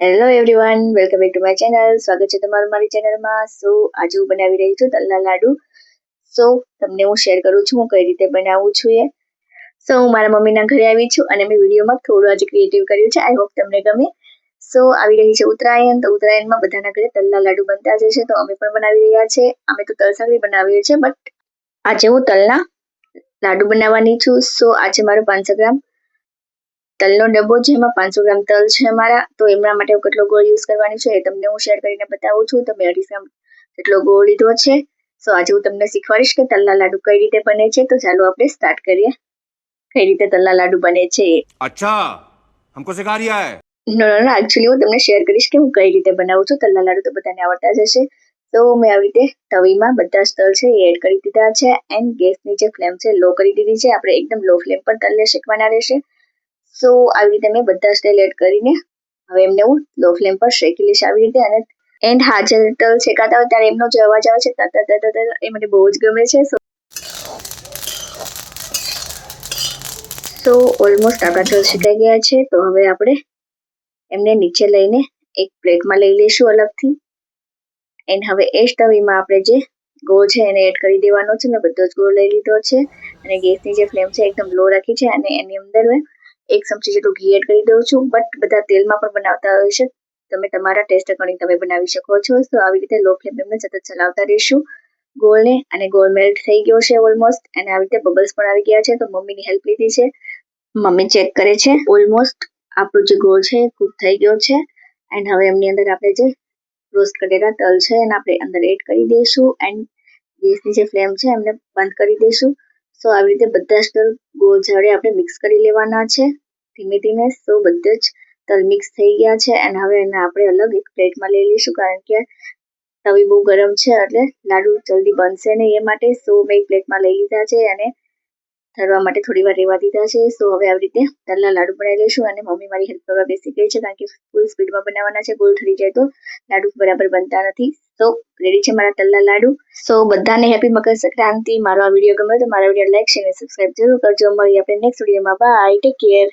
Hello everyone welcome back to my channel સ્વાગત છે તમારું મારી ચેનલમાં સો આજે હું બનાવી રહી છું તલના લાડુ. સો તમને હું શેર કરું છું હું કઈ રીતે બનાવું છું એ. સો હું મારા મમ્મીના ઘરે આવી છું અને મેં વિડીયોમાં થોડું આજે ક્રિએટિવ કર્યું છે. આઈ હોપ તમને ગમે. સો આવી રહી છે ઉત્તરાયણ. તો ઉત્તરાયણમાં બધાના ઘરે તલના લાડુ બનતા જ છે. તો અમે પણ બનાવી રહ્યા છે. અમે તો તલસાકડી બનાવીએ છીએ બટ આજે હું તલના લાડુ બનાવવાની છું. સો આજે મારો પાંચસો ગ્રામ તલનો ડબ્બો છે એમાં પાંચસો ગ્રામ તલ છે મારા તો એમના માટે હું કેટલો ગોળ યુઝ કરવાની છે એ તમને હું શેર કરીને બતાવું છું. તમે મેં અઢી ગ્રામ જેટલો ગોળ લીધો છે. સો આજે હું તમને શીખવાડીશ કે તલના લાડુ કઈ રીતે બને છે. તો ચાલો આપણે સ્ટાર્ટ કરીએ. કઈ રીતે તલના લાડુ બને છે અચ્છા હમકો સિખા રહ્યા હે. નો નો એક્ચ્યુઅલી હું તમને શેર કરીશ કે હું કઈ રીતે બનાવું છું. તલના લાડુ તો બધાને આવડતા જ હશે. તો મેં આવી રીતે તવીમાં બધા જ તલ છે એ એડ કરી દીધા છે. એન્ડ ગેસની જે ફ્લેમ છે લો કરી દીધી છે. આપણે એકદમ લો ફ્લેમ પર તલને શેકવાના રહેશે. સો આવી રીતે મેં બધા સ્ટેલ એડ કરીને હવે એમને હું લો ફ્લેમ પર શેકી લઈશ આવી રીતે અને એન્ડ હા જ્યારે તલ શેકાતા હોય ત્યારે એમનો જે અવાજ આવે છે, તા તતા તા એ મને બહુ જ ગમે છે. સો તો ઓલમોસ્ટ આપણા તલ શેકાઈ ગયા છે. તો હવે આપણે એમને નીચે લઈને એક પ્લેટમાં લઈ લઈશું અલગથી. એન્ડ હવે એ જ તવીમાં આપણે જે ગોળ છે એને એડ કરી દેવાનો છે. મેં બધો જ ગોળ લઈ લીધો છે. અને ગેસની જે ફ્લેમ છે, એકદમ લો રાખી છે અને એની અંદર મેં એક ચમચી જેટલું ઘી એડ કરી દઉં છું. બટ બધા તેલમાં પણ બનાવતા હોય છે. તમે તમારા ટેસ્ટ અકોર્ડિંગ તમે બનાવી શકો છો. તો આવી રીતે લો ફ્લેમ એમને સતત ચલાવતા રહીશું. ગોળને અને ગોળ મેલ્ટ થઈ ગયો છે ઓલમોસ્ટ અને આવી રીતે બબલ્સ પણ આવી ગયા છે. તો મમ્મીની હેલ્પ લીધી છે. મમ્મી ચેક કરે છે. ઓલમોસ્ટ આપણો જે ગોળ છે કૂક થઈ ગયો છે. એન્ડ હવે એમની અંદર આપણે જે રોસ્ટ કરેલા તલ છે એને આપણે અંદર એડ કરી દઈશું. એન્ડ ગેસની જે ફ્લેમ છે, એમને બંધ કરી દઈશું. સો આવી રીતે બધા જ તલ ગોળ જાડે આપણે મિક્સ કરી લેવાના છે. ધીમે ધીમે સો બધે જ તલ મિક્સ થઈ ગયા છે અને હવે એને આપણે અલગ એક પ્લેટમાં લઈ લઈશું કારણ કે તવી બહુ ગરમ છે એટલે લાડુ જલ્દી બનશે નહીં એ માટે. સો મેં એક પ્લેટમાં લઈ લીધા છે અને ઠરવા માટે થોડી વાર રહેવા દીધા છે. સો હવે આવી રીતે તલના લાડુ બનાવી લઈશું અને મમ્મી મારી હેલ્પ કરવા બેસી ગઈ છે કારણ કે ફૂલ સ્પીડમાં બનાવવાના છે. ગોળ ઠરી જાય તો લાડુ બરાબર બનતા નથી. તો રેડી છે મારા તલના લાડુ? સો બધાને હેપી મકર સંક્રાંતિ. મારો આ વીડિયો ગમ્યો તો મારા વીડિયો લાઈક શેર અને સબસ્ક્રાઈબ જરૂર કરજો. મળીએ આપણે નેક્સ્ટ વિડીયોમાં બાય ટેક કેર